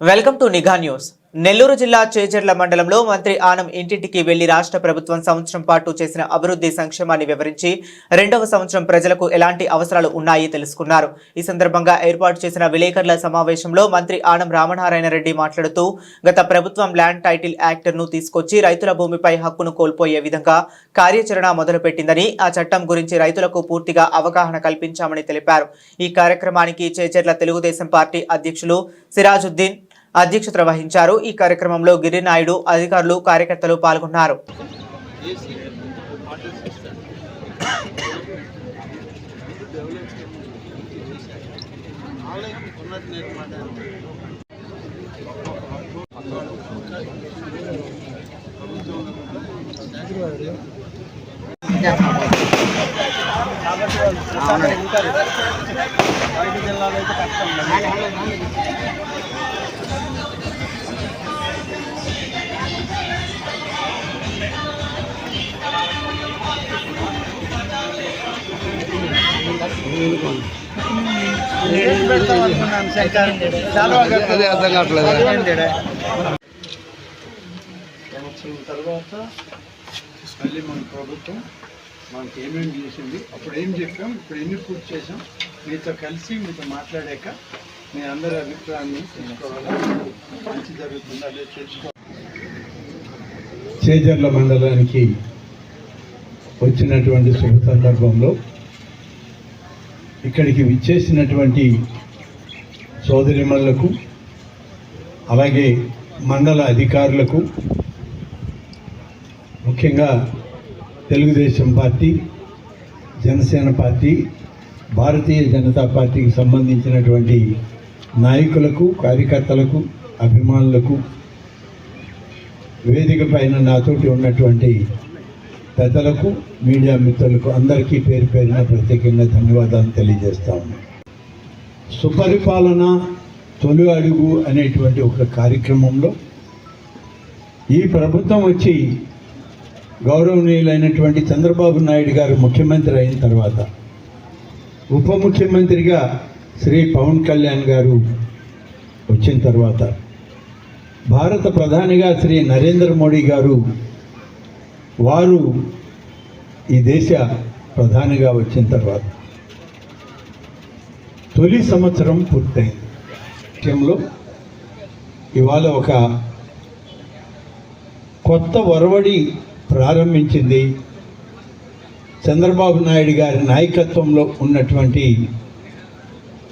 Welcome to Nigha news. Nellore జిల్లా చేజర్ల మండలంలో మంత్రి ఆనం ఇంటింటికి వెళ్ళి రాష్ట్ర ప్రభుత్వం సంవత్సరం పాటు చేసిన అభివృద్ధి సంక్షేమాన్ని వివరించి రెండవ సంవత్సరం ప్రజలకు ఎలాంటి అవసరాలు ఉన్నాయి తెలుసుకున్నారు. ఈ సందర్భంగా ఏర్పాటు చేసిన విలేకరుల సమావేశంలో మంత్రి ఆనం రామనారాయణ రెడ్డి మాట్లాడుతూ గత ప్రభుత్వం ల్యాండ్ టైటిల్ యాక్ట్ను తీసుకొచ్చి రైతుల భూమిపై హక్కును కోల్పోయే విధంగా కార్యాచరణ మొదలుపెట్టిందని ఆ చట్టం గురించి రైతులకు పూర్తిగా అవగాహన కల్పించామని తెలిపారు. ఈ కార్యక్రమానికి చేజర్ల తెలుగుదేశం పార్టీ అధ్యక్షులు సిరాజుద్దీన్ అధ్యక్షత వహించారు ఈ కార్యక్రమంలో గిరినాయుడు అధికారులు కార్యకర్తలు పాల్గొన్నారు. అదే అర్థం కావట్లేదు సంవత్సరం తర్వాత మళ్ళీ మన ప్రభుత్వం మనకి ఏమేమి చేసింది అప్పుడు ఏం చెప్పాం ఇప్పుడు ఎన్ని పూర్తి చేసాం మీతో కలిసి మీతో మాట్లాడాక మీ అందరి అభిప్రాయాన్ని తెలుసుకోవాలా మంచి జరుగుతుందా అదే తెలుసుకోవాలి చేజర్ల మండలానికి వచ్చినటువంటి శుభ సందర్భంలో ఇక్కడికి విచ్చేసినటువంటి సోదరిమణులకు అలాగే మండల అధికారులకు ముఖ్యంగా తెలుగుదేశం పార్టీ జనసేన పార్టీ భారతీయ జనతా పార్టీకి సంబంధించినటువంటి నాయకులకు కార్యకర్తలకు అభిమానులకు వేదిక పైన నాతోటి ఉన్నటువంటి పెద్దలకు మీడియా మిత్రులకు అందరికీ పేరు పేరున ప్రత్యేకంగా ధన్యవాదాలు తెలియజేస్తా సుపరిపాలన తొలి అడుగు అనేటువంటి ఒక కార్యక్రమంలో ఈ ప్రభుత్వం వచ్చి గౌరవనీయులైనటువంటి చంద్రబాబు నాయుడు గారు ముఖ్యమంత్రి అయిన తర్వాత ఉప ముఖ్యమంత్రిగా శ్రీ పవన్ కళ్యాణ్ గారు వచ్చిన తర్వాత భారత ప్రధానిగా శ్రీ నరేంద్ర మోడీ గారు వారు ఈ దేశ ప్రధానిగా వచ్చిన తర్వాత తొలి సంవత్సరం పూర్తయింది. విషయంలో ఇవాళ ఒక కొత్త ఒరవడి ప్రారంభించింది చంద్రబాబు నాయుడు గారి నాయకత్వంలో ఉన్నటువంటి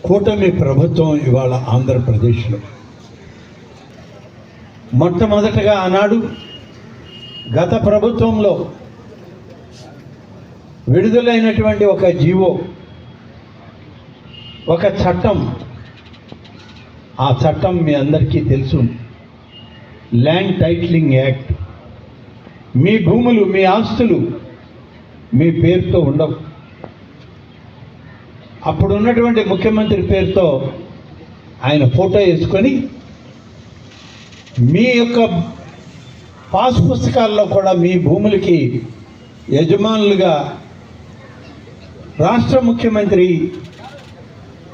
కూటమి ప్రభుత్వం ఇవాళ ఆంధ్రప్రదేశ్లో. మొట్టమొదటగా ఆనాడు గత ప్రభుత్వంలో విడుదలైనటువంటి ఒక జీవో ఒక చట్టం. ఆ చట్టం మీ అందరికీ తెలుసు. ల్యాండ్ టైటిలింగ్ యాక్ట్ మీ భూములు మీ ఆస్తులు మీ పేరుతో ఉండవు. అప్పుడు ఉన్నటువంటి ముఖ్యమంత్రి పేరుతో ఆయన ఫోటో వేసుకొని మీ యొక్క పాస్ పుస్తకాల్లో కూడా మీ భూములకి యజమానులుగా రాష్ట్ర ముఖ్యమంత్రి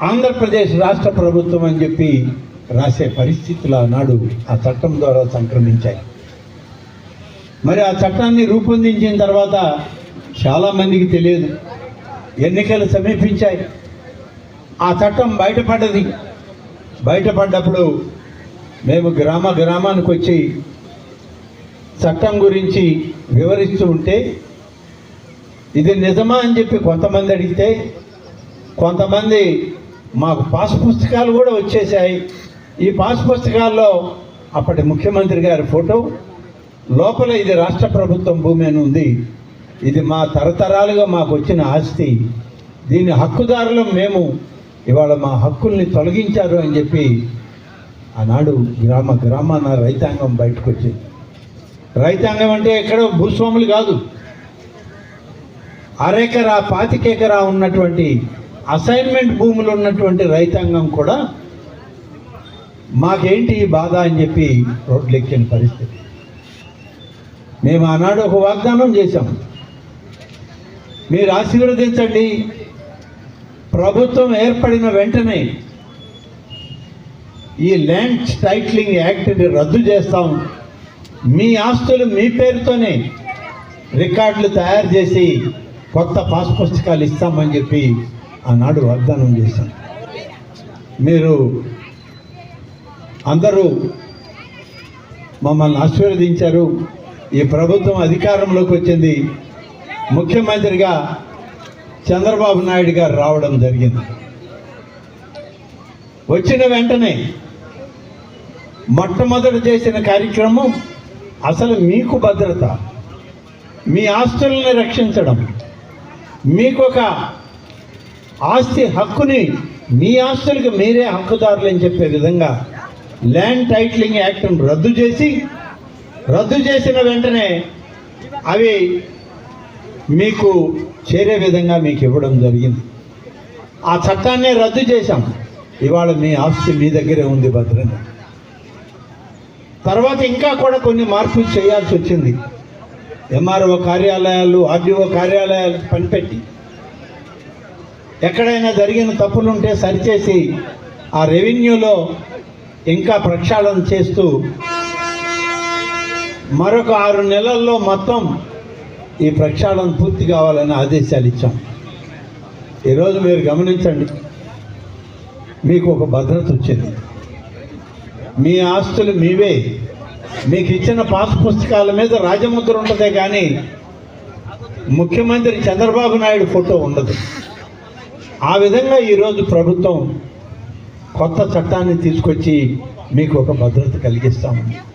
ఆంధ్రప్రదేశ్ రాష్ట్ర ప్రభుత్వం అని చెప్పి రాసే పరిస్థితులు ఆనాడు ఆ చట్టం ద్వారా సంక్రమించాయి. మరి ఆ చట్టాన్ని రూపొందించిన తర్వాత చాలామందికి తెలియదు. ఎన్నికలు సమీపించాయి. ఆ చట్టం బయటపడ్డది. బయటపడ్డప్పుడు మేము గ్రామ గ్రామానికి వచ్చి చట్టం గురించి వివరిస్తూ ఉంటే ఇది నిజమా అని చెప్పి కొంతమంది అడిగితే కొంతమంది మాకు పాస్ పుస్తకాలు కూడా వచ్చేసాయి ఈ పాస్ పుస్తకాల్లో అప్పటి ముఖ్యమంత్రి గారి ఫోటో లోపల ఇది రాష్ట్ర ప్రభుత్వం భూమి అని ఉంది. ఇది మా తరతరాలుగా మాకు వచ్చిన ఆస్తి. దీని హక్కుదారులం మేము ఇవాళ మా హక్కుల్ని తొలగించారు అని చెప్పి ఆనాడు గ్రామ గ్రామాన రైతాంగం బయటకు వచ్చింది రైతాంగం అంటే ఎక్కడో భూస్వాములు కాదు. అరెకరా పాతికెకరా ఉన్నటువంటి అసైన్మెంట్ భూములు ఉన్నటువంటి రైతాంగం కూడా మాకేంటి ఈ బాధ అని చెప్పి రోడ్లెక్కిన పరిస్థితి. మేము ఆనాడు ఒక వాగ్దానం చేశాం. మీరు ఆశీర్వదించండి. ప్రభుత్వం ఏర్పడిన వెంటనే ఈ ల్యాండ్ టైట్లింగ్ యాక్ట్ని రద్దు చేస్తాం. మీ ఆస్తులు మీ పేరుతోనే రికార్డులు తయారు చేసి కొత్త పాస్ పుస్తకాలు ఇస్తామని చెప్పి ఆనాడు వాగ్దానం చేశాం. మీరు అందరూ మమ్మల్ని ఆశీర్వదించారు. ఈ ప్రభుత్వం అధికారంలోకి వచ్చింది. ముఖ్యమంత్రిగా చంద్రబాబు నాయుడు గారు రావడం జరిగింది. వచ్చిన వెంటనే మొట్టమొదట చేసిన కార్యక్రమం అసలు మీకు భద్రత మీ ఆస్తుల్ని రక్షించడం మీకు ఒక ఆస్తి హక్కుని మీ ఆస్తులకు మీరే హక్కుదారులు అని చెప్పే విధంగా ల్యాండ్ టైటిలింగ్ యాక్ట్ను రద్దు చేసి రద్దు చేసిన వెంటనే అవి మీకు చేరే విధంగా మీకు ఇవ్వడం జరిగింది. ఆ చట్టాన్నే రద్దు చేశాం. ఇవాళ మీ ఆస్తి మీ దగ్గరే ఉంది భద్రంగా. తర్వాత ఇంకా కూడా కొన్ని మార్పులు చేయాల్సి వచ్చింది. ఎంఆర్ఓ కార్యాలయాలు ఆర్డీఓ కార్యాలయాలు పనిపెట్టి ఎక్కడైనా జరిగిన తప్పులుంటే సరిచేసి ఆ రెవెన్యూలో ఇంకా ప్రక్షాళన చేస్తూ మరొక ఆరు నెలల్లో మొత్తం ఈ ప్రక్షాళన పూర్తి కావాలని ఆదేశాలు ఇచ్చాం. ఈరోజు మీరు గమనించండి మీకు ఒక భద్రత వచ్చింది. మీ ఆస్తులు మీవే. మీకు ఇచ్చిన పాస్ పుస్తకాల మీద రాజముద్ర ఉంటుందే కానీ ముఖ్యమంత్రి చంద్రబాబు నాయుడు ఫోటో ఉండదు. ఆ విధంగా ఈరోజు ప్రభుత్వం కొత్త చట్టాన్ని తీసుకొచ్చి మీకు ఒక భద్రత కలిగిస్తాము